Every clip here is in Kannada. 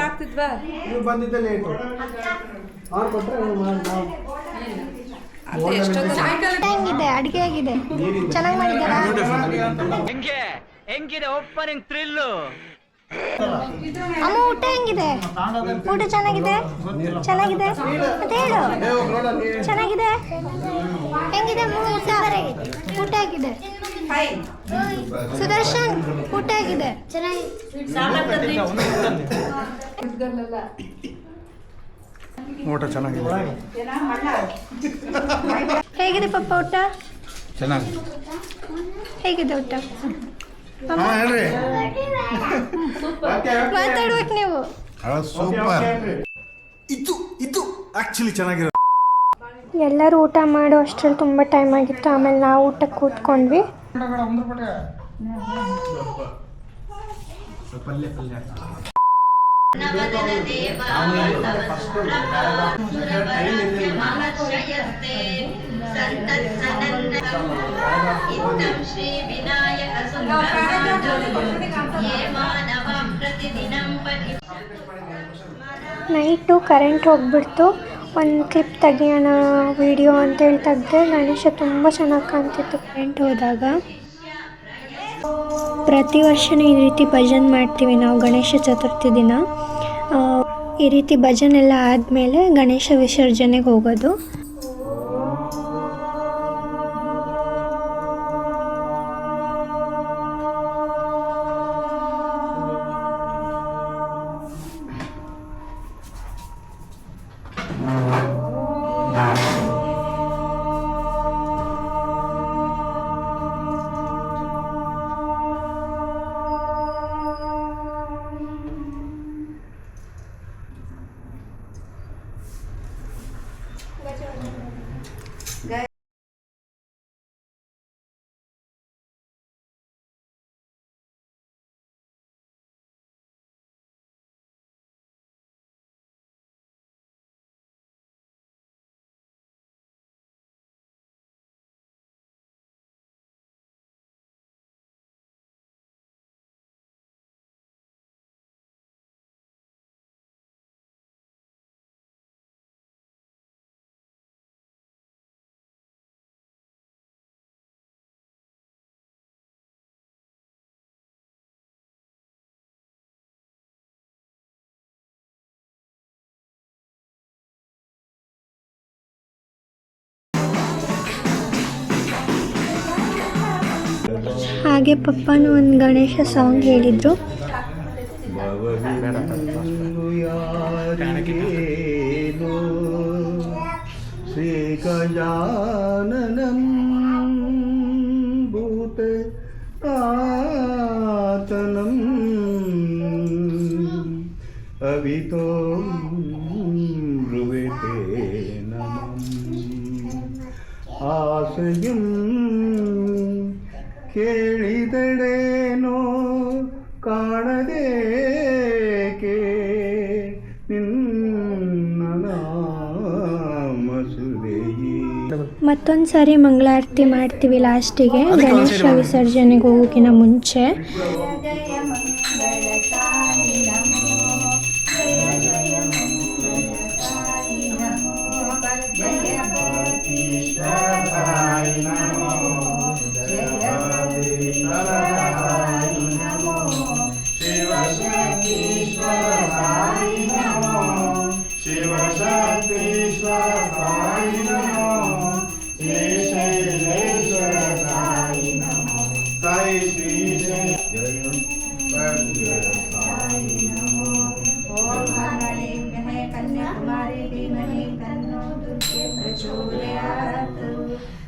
ಆಗ್ತಿದ್ವಾ ನೀವು ಬಂದಿದ್ದೆ ಲೇಟು ಅವ್ರು ಕೊಟ್ಟರೆ ನಾವು ಹೆಂಗಿದೆ? ಅಡಿಗೆ ಆಗಿದೆ ಚೆನ್ನಾಗಿ ಮಾಡಿದ್ದಾರಾ? ಹೆಂಗೆ? ಹೆಂಗಿದೆ ಓಪನಿಂಗ್ ಥ್ರಿಲ್ ಅಮ್ಮ ಊಟ ಹೆಂಗಿದೆ? ಊಟ ಚೆನ್ನಾಗಿದೆ? ಚೆನ್ನಾಗಿದೆ? ಮತ್ತೆ ಹೇಳು. ಚೆನ್ನಾಗಿದೆ? ಹೆಂಗಿದೆ ಅಮ್ಮ? ಊಟ? ಊಟ ಆಗಿದೆ ಸುದರ್ಶನ್ ಊಟ ಆಗಿದೆ ಊಟ ಚೆನ್ನಾಗಿದೆ. ಹೇಗಿದೆ ಪಪ್ಪ ಊಟ? ಚೆನ್ನಾಗಿ ಹೇಗಿದೆ ಊಟ? ಹೇಳ್ರಿ. ಮಾತಾಡ್ಬೇಕು ನೀವು. ಸೂಪರ್. ಇದು ಇದು ಆಕ್ಚುಲಿ ಚೆನ್ನಾಗಿರೋ ಎಲ್ಲರೂ ಊಟ ಮಾಡೋ ಅಷ್ಟರಲ್ಲಿ ತುಂಬ ಟೈಮ್ ಆಗಿತ್ತು. ಆಮೇಲೆ ನಾವು ಊಟಕ್ಕೆ ಕೂತ್ಕೊಂಡ್ವಿ. ಪಲ್ಯ ಪಲ್ಯ ನೈಟು ಕರೆಂಟ್ ಹೋಗ್ಬಿಡ್ತು. ಒಂದು ಕ್ಲಿಪ್ ತೆಗಿಯೋಣ ವಿಡಿಯೋ ಅಂತೇಳಿ ತೆಗೆದೆ ಗಣೇಶ ತುಂಬ ಚೆನ್ನಾಗಿ ಕಾಣ್ತಿತ್ತು ಕರೆಂಟ್ ಹೋದಾಗ. ಪ್ರತಿ ವರ್ಷವೂ ಈ ರೀತಿ ಭಜನೆ ಮಾಡ್ತೀವಿ ನಾವು ಗಣೇಶ ಚತುರ್ಥಿ ದಿನ. ಈ ರೀತಿ ಭಜನೆಲ್ಲ ಆದಮೇಲೆ ಗಣೇಶ ವಿಸರ್ಜನೆಗೆ ಹೋಗೋದು. ಹಾಗೆ ಪಪ್ಪನು ಒಂದು ಗಣೇಶ ಸಾಂಗ್ ಹೇಳಿದರು ಶ್ರೀ ಗಜಾನನಂ ಭೂತ ಆತನಂ ಅವಿತೋ ಮತ್ತೊಂದು ಸಾರಿ ಮಂಗಳಾರತಿ ಮಾಡ್ತೀವಿ ಲಾಸ್ಟಿಗೆ ಗಣೇಶ ವಿಸರ್ಜನೆಗೆ ಹೋಗೋಕಿನ ಮುಂಚೆ. दुर्गे प्रचोदयात्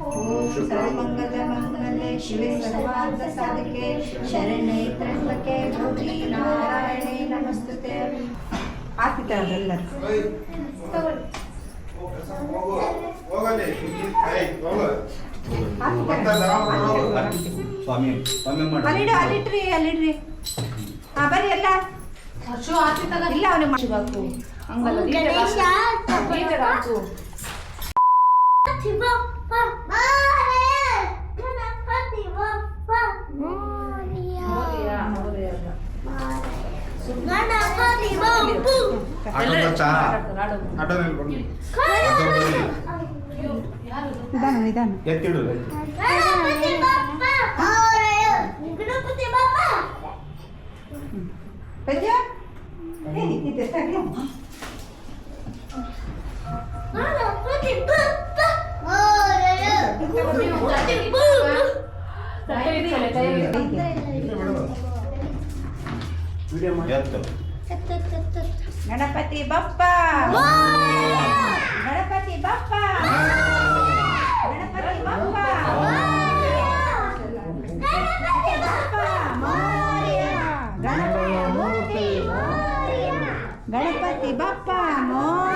ओम सर्वमङ्गलमङ्गले शिवे सर्वार्थसाधिके शरणे त्र्यम्बके गौरी नारायणे नमस्तुते ಹಾಕಿದ್ದಾರೆ ಎಲ್ಲರೂ ಸ್ವಾಮಿ ಸ್ವಾಮಿ ಮಾಡಿ ಅಲ್ಲಿಡ್ರಿ ಅಲ್ಲಿಡ್ರಿ ಅಲ್ಲಿಡ್ರಿ ಹಾ ಬರ್ರಿ ಎಲ್ಲ ಇಲ್ಲ ಅವನಿಗೆ ಮಾಡಿಬೇಕು ಹಂಗಲ್ಲ DJ ಹಾಕು. ಆಟೋದ ಚಾ ಆಟೋದಲ್ಲಿ ಬಂದು ನಿಧಾನ ನಿಧಾನ ಎತ್ತಿಡು ಪದ್ಯ ಏ, ಇದೆ ತಗೊಳ್ಳಿ. ಎತ್ತು ಗಣಪತಿ ಬಪ್ಪ ಗಣಪತಿ ಬಪ್ಪ ಗಣಪತಿ ಬಪ್ಪ ಬಪ್ಪ ಮೋರ್ಯ. ಗಣಪತಿ ಮೂರ್ತಿ ಗಣಪತಿ ಬಪ್ಪ ಮೋರ್ಯ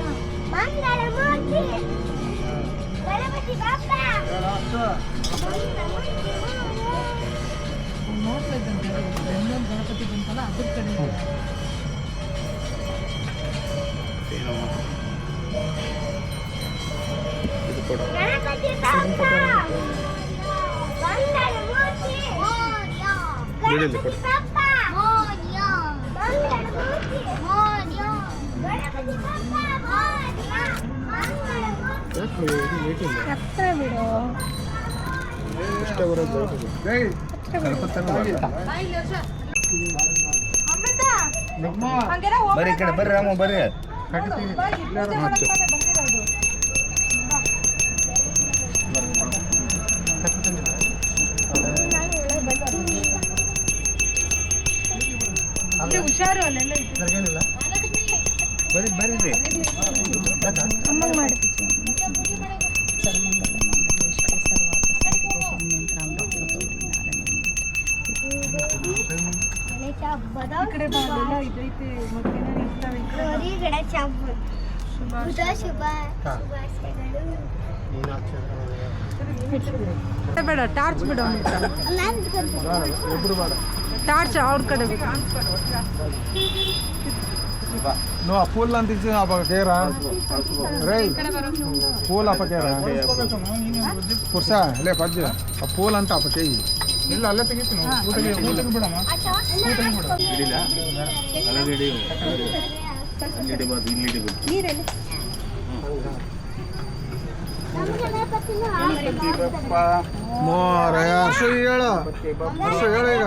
ಬಪ್ಪ ಮಂಗಳ ಮೂರ್ತಿ. ಗಣಪತಿ ಬಪ್ಪ. ಮಂಗಳ ಮೂರ್ತಿ. ಗಣಪತಿ ಹತ್ರ ಬಿಡು. ಬರ್ರಿ ಕಡೆ ಬರ್ರಿ ರಾಮ ಬರ್ರಿ. ಹುಷಾರು ಅಲ್ಲೆಲ್ಲ ಬರ್ರಿ ಬರ್ರಿ ಮಾಡ್ತೀವಿ ಮಾಡಿ ಗಣೇಶ ಹಬ್ಬದ ಗೌರಿ ಗಣೇಶ ಹಬ್ಬ ಶುಭ ಶುಭ ಶುಭಾಶಯಗಳು ಬೇಡ ಟಾರ್ಚ್ ಬಿಡು ನಾನು ಟಾರ್ಚ್ ಅವ್ರ ಕಡೆ ಬಿಡು నువ్వు ఆ పూలు అంత ఇచ్చి ఆ పక్క కేరా రే పూలు ఆ పక్కేరా పురుష లే పద్య ఆ పూలు అంతా ఆ పక్కేయి ಇಲ್ಲ ಅಲ್ಲೇ ತೆಗಿತೀನಿ ಊಟಕ್ಕೆ ಊಟಕ್ಕೆ ಬಿಡಮ್ಮ ಹಿಡಿಲ అలాగే ಹಿಡಿ ಇಲ್ಲಿ ಬಾದು ಇಲ್ಲಿ ಹಿಡಿಬೇಕು ನೀರಲ್ಲಿ ಗಣಪತಿ ಬಪ್ಪ ಮೋರಯ ಹರ್ಷ ಹೇಳು ಹರ್ಷ ಹೇಳು ಈಗ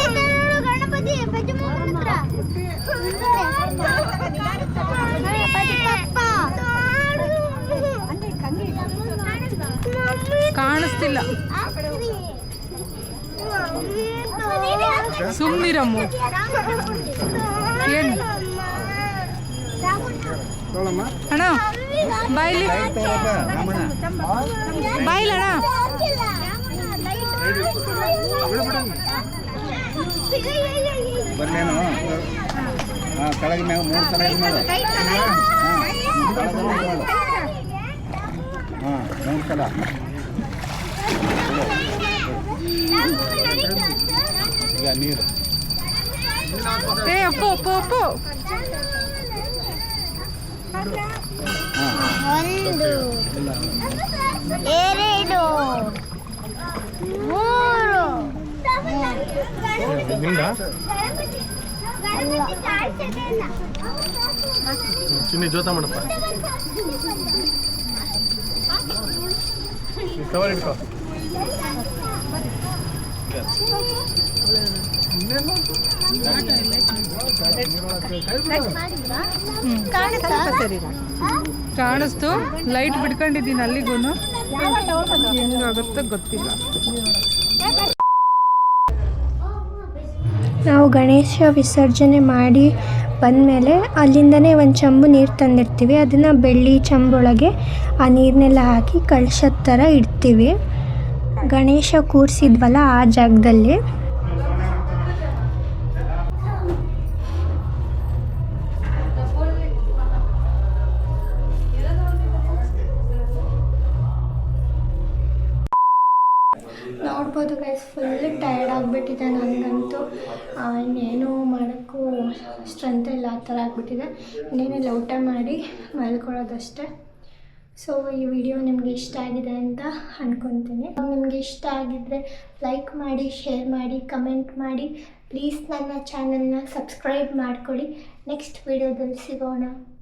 ಕಾಣಿಸ್ತಿಲ್ಲ. ಸುಮ್ಮನಿರಮ್ಮ ಏನು? ಅಣ್ಣ ಬಾಯ್ಲಿ. ಬೈಲಣ್ಣ ಅಣ್ಣ. ಬರ್ಲೇನು ಕೆಳಗೆ ಮ್ಯಾಗ ಮೂರು ಸಲ ಇದು ಮಾಡು ಹಾಂ ಕೆಳಗೆ ಇದು ಮಾಡು ಹಾಂ ಮೂರು ಸಲ ಈಗ ನೀರು ಏ ಅಪ್ಪು ಅಪ್ಪು ಅಪ್ಪು ಒಂದು ಎರಡು ಮೂರು ಚಿನ್ನಿ ಜೋತ ಮಾಡಪ್ಪ. ಕವರ್ ಇಟ್ಕೋ ಕಾಣಿಸ್ತು. ಲೈಟ್ ಬಿಡ್ಕೊಂಡಿದ್ದೀನಿ ಅಲ್ಲಿಗೂ ಹೆಂಗಾಗುತ್ತೋ ಗೊತ್ತಿಲ್ಲ. ನಾವು ಗಣೇಶ ವಿಸರ್ಜನೆ ಮಾಡಿ ಬಂದಮೇಲೆ ಅಲ್ಲಿಂದನೇ ಒಂದು ಚಂಬು ನೀರು ತಂದಿರ್ತೀವಿ. ಅದನ್ನು ಬೆಳ್ಳಿ ಚಂಬೊಳಗೆ ಆ ನೀರನ್ನೆಲ್ಲ ಹಾಕಿ ಕಳ್ಸದ ಥರ ಇಡ್ತೀವಿ. ಗಣೇಶ ಕೂರಿಸಿದ್ವಲ್ಲ ಆ ಜಾಗದಲ್ಲಿ. ಫುಲ್ ಟಯರ್ಡ್ ಆಗಿಬಿಟ್ಟಿದೆ ನನಗಂತೂ. ಇನ್ನೇನು ಮಾಡೋಕ್ಕೂ ಸ್ಟ್ರೆಂತ್ ಇಲ್ಲ, ಆ ಥರ ಆಗಿಬಿಟ್ಟಿದೆ. ಇನ್ನೇನಿಲ್ಲ, ಊಟ ಮಾಡಿ ಮಲ್ಕೊಳ್ಳೋದಷ್ಟೇ. ಸೊ ಈ ವಿಡಿಯೋ ನಿಮಗೆ ಇಷ್ಟ ಆಗಿದೆ ಅಂತ ಅಂದ್ಕೊತೀನಿ ನಿಮಗೆ ಇಷ್ಟ ಆಗಿದ್ದರೆ ಲೈಕ್ ಮಾಡಿ ಶೇರ್ ಮಾಡಿ ಕಮೆಂಟ್ ಮಾಡಿ. ಪ್ಲೀಸ್ ನನ್ನ ಚಾನಲ್ನ ಸಬ್ಸ್ಕ್ರೈಬ್ ಮಾಡ್ಕೊಳ್ಳಿ. ನೆಕ್ಸ್ಟ್ ವಿಡಿಯೋದಲ್ಲಿ ಸಿಗೋಣ.